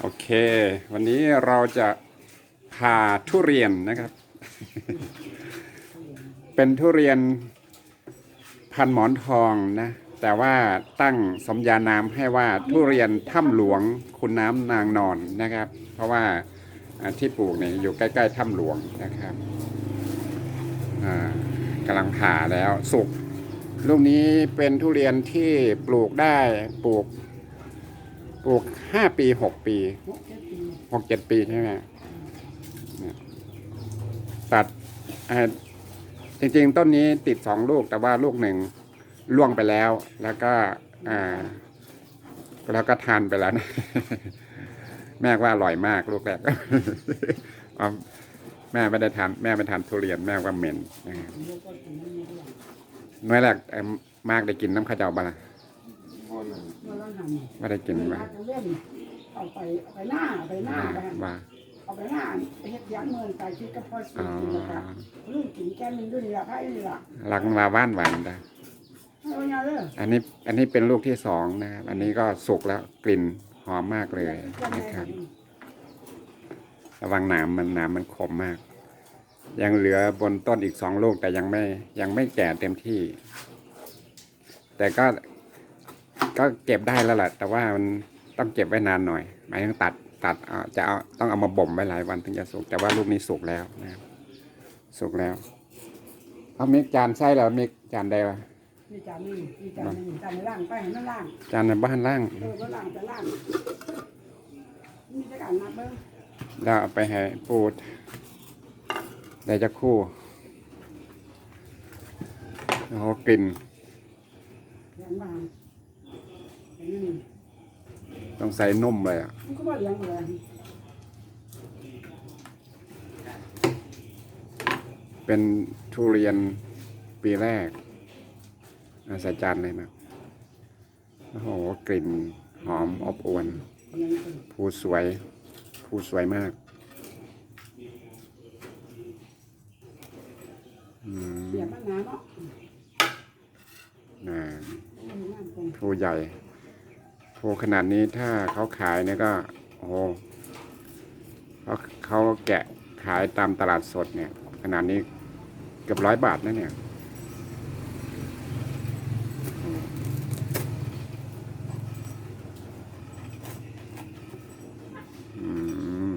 โอเค วันนี้เราจะผ่าทุเรียนนะครับ เป็นทุเรียนพันหมอนทองนะ แต่ว่าตั้งสมญานามให้ว่าทุเรียนถ้ำหลวงคุณน้ำนางนอนนะครับ เพราะว่าที่ปลูกเนี่ยอยู่ใกล้ๆถ้ำหลวงนะครับกำลังผ่าแล้วสุกลูกนี้เป็นทุเรียนที่ปลูกได้ปลูก ปลูกห้าปีหกปีหกเจ็ดปีใช่ไหมตัดจริงๆ ต้นนี้ติดสองลูกแต่ว่าลูกหนึ่งล่วงไปแล้ว แล้วก็แล้วก็ทานไปแล้วนะแม่ว่าอร่อยมากลูกแรกแม่ไม่ได้ทานแม่ไม่ทานทุเรียนแม่ว่าเหม็นน้อยแรกมมากได้กินน้ำข้าวเจ้าบ้าง ไม่ได้กินเวบ้าลางจะเล่นเอาไปเอาไปหน้าเอาไปหน้าว่าไปว่าเอาไปหน้าไปเฮ็ดยันเงินไปคิดกับพ่อสิอ๋อกินนะครับลูกกินแก้มมันด้วยนี่ละไพ่นี่ละรักมาว่านหวานได้เอาอย่างเลยอันนี้อันนี้เป็นลูกที่สองนะครับ อันนี้ก็สุกแล้วกลิ่นหอมมากเลยนะครับ ระวังหนามมันหนามมันคมมาก ยังเหลือบนต้นอีกสองลูกแต่ยังไม่ยังไม่แก่เต็มที่ แต่ก็ ก็เก็บได้แล้วแหละแต่ว่ามันต้องเก็บไว้นานหน่อยหมายถึงตัดตัดเอาจะเอาต้องเอามาบ่มไว้หลายวันถึงจะสุกแต่ว่าลูกนี้สุกแล้วนะครับสุกแล้วเอามิกจานใช่แล้วมิกจานใดวะนี่จานนี่นี่จานนี่จานในล่างไปให้มันล่างจานในบ้านล่างเออก็ล่างไปล่างนี่จะการนับเบิ้งแล้วเอาไปให้ปูดได้จะคู่โอ้โหกลิ่นเลี้ยงบางอันนี้ ต้องใส่นมเลยอะมันก็ว่าเลี้ยงเลยเป็นทุเรียนปีแรกอาใส่จานเลยนะโอ้โหกลิ่นหอมอบอวนเลี้ยงเลยภูสวยภูสวยมากอืมเสียบมันหนาเนาะน่ามันงามตรงภูใหญ่ ภูขนาดนี้ถ้าเขาขายเนี่ยก็โอ้โหเขาเขาแกะขายตามตลาดสดเนี่ย ขนาดนี้เกือบร้อยบาทนะเนี่ยม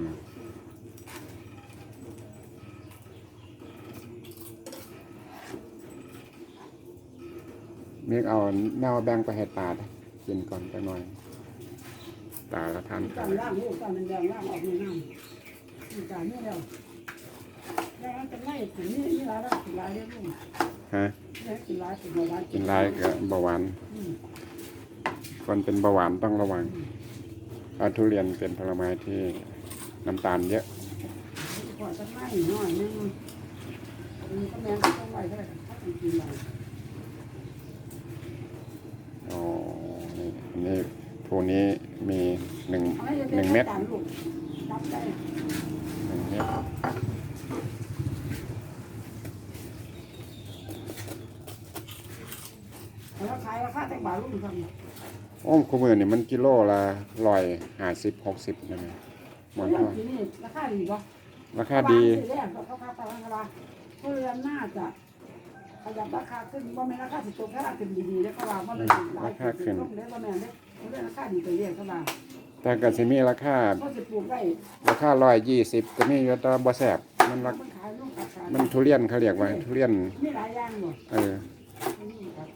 เมกเอาแนวแบงไปให้ตาด้ กินก่อนไปหน่อย ตาละท่านจาล่างลูกจามันแดงล่างออกในน้ำนี่จานนี่แล้วแล้วจะไล่ถึงนี่นี่ร้านล้วถึงร้านเรียกลูกฮะแล้วกินร้านถึงร้านกินไรก็เบาหวานคนเป็นเบาหวานต้องระวังเพราทุเรียนเป็นผลไม้ที่น้ำตาลเยอะขอสักไม้หน่อยนึงมันก็แม่ก็ต้องไว้ก็ได้ถ้ากินอะไร อ๋อนี่อันนี้ ภูนี้มีหนึ่งเอาให้หนึ่งเม็ดจานลูกรับได้หนึ่งเม็ดแล้วขายราคาแต่บาทลูกทำโอ้คูมือนี่มันกิโลละร้อยห้าสิบหกสิบนะเนี่ยหมดเรื่อเท่างที่นี่ราคาดีป่ะราคาดีแรกเขาคาตารางราคาทุเรียนน่าจะขยับราคาขึ้นว่าไม่ราคาสิบตัวแค่ขึ้นดีๆแล้วเขาว่าว่ามันหลายขึ้นต้องเลี้ยงว่าแม่เลี้ย งเรื่องราคาดีไปเรียกเขาว่าแต่ก็สิมีราคาก็จะปลูกได้ราคาร้อยยี่สิบก็มีอยู่แตัวบ่แสบมันรักมันขายลูกขาดขายมันทุเรียนเขาเรียกว่าทุเรียนมีหลายอย่างหมดเออนี่ครับ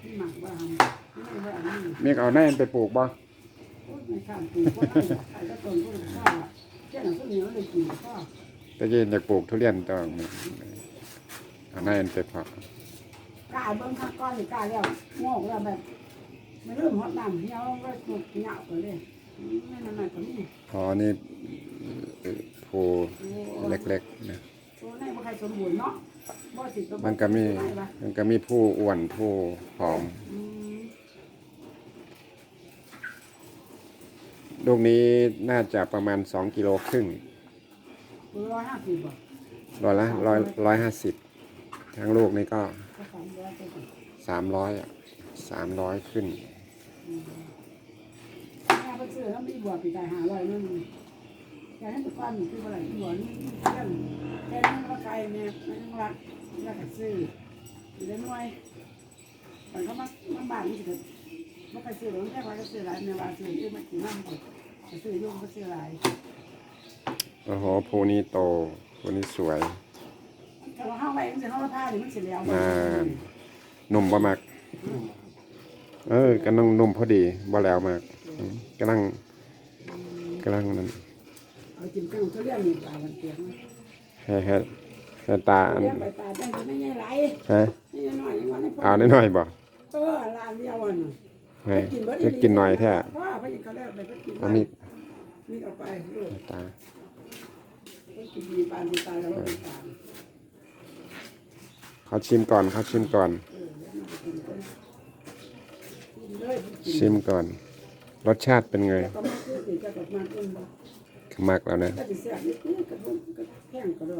ที่หมักว่าทำนี่ว่าอันนี้มีเอาแน่ไปปลูกบ่ไม่ข้ามปลูกว่าได้ใครก็ต้นก็ข้าวแค่หนังก็เหนียวเลยกินก็แต่ยินอยากปลูกทุเรียนต้อง เอาแน่ไปเพาะกล้าเบิ้งข้างก้อนหรือกล้าแล้วงอกแล้วแบบไม่เริ่มหดน้ำเหี่ยวก็หมดเหงาไปเลยไม่นานๆก็มีอ๋อนี่เอ่อภูเล็กๆนะตัวไหนบ่ใครสมบูรณ์เนาะบ่สิตัวมันก็มี มันก็มีผู้อ้วนผู้ผอมอืมลูกนี้น่าจะประมาณสองกิโลครึ่งตัวร้อยห้าสิบบ่ร้อยละร้อยร้อยห้าสิบ ทั้งลูกนี่ก็ก็สามร้อยเจ็ดสิบสามร้อยอะสามร้อยขึ้นถ้าไปซื้อแล้วมีบัวปีกายหาร้อยนั่นแกให้ทุกคนคืออะไรบัวนี่เพื่อนแกนั่งรักใครเนี่ยนั่งรักรักซื้ออยู่ได้น้อยแต่เขามามาบ้านนี่สิมาไปซื้อหลวงแค่ว่าจะซื้อหลายในว่าซื้อที่มากินน้ำก่อนจะซื้อยุ่งก็ซื้อหลายโอ้โหภูนี้โตภูนี้สวย แต่ว่าห้าไว้มันจะห้าผ้าหรือมันเสร็จแล้วนานนุ่มบ่มากเออกำลังนุ่มพอดีบ่แล้วมากอืมกำลังกำลังนั้นเอาจิ้มกันเขาเรียกมีปลาบันเตียงให้ให้ให้ตาอันเรียกไปปลาจังไม่ใช่ไรฮะนี่น้อยยังวันนี้เอาหน่อยๆบ่เออลานเดียวอะให้จะกินหน่อยแท้ว่าพระยิงเขาแรกไปก็กินเอามีดมีเอาไปลูกตาก็กินมีปานมีตายแล้วก็เป็นปานเขาชิมก่อนเขาชิมก่อนเออแล้วมากินกันกินเลยกินชิมก่อน รสชาติเป็นไงแต่ก็มาซื้อติดกับมากินบ่มากแล้วนะก็จะเสียบนิดนึงกับพวกก็แห้งก็ได้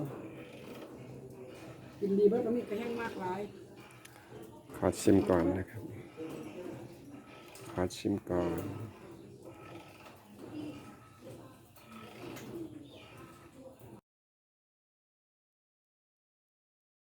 กินดีเบิดก็มีกระแห้งมากหลายขอชิมก่อนนะครับ ขอชิมก่อน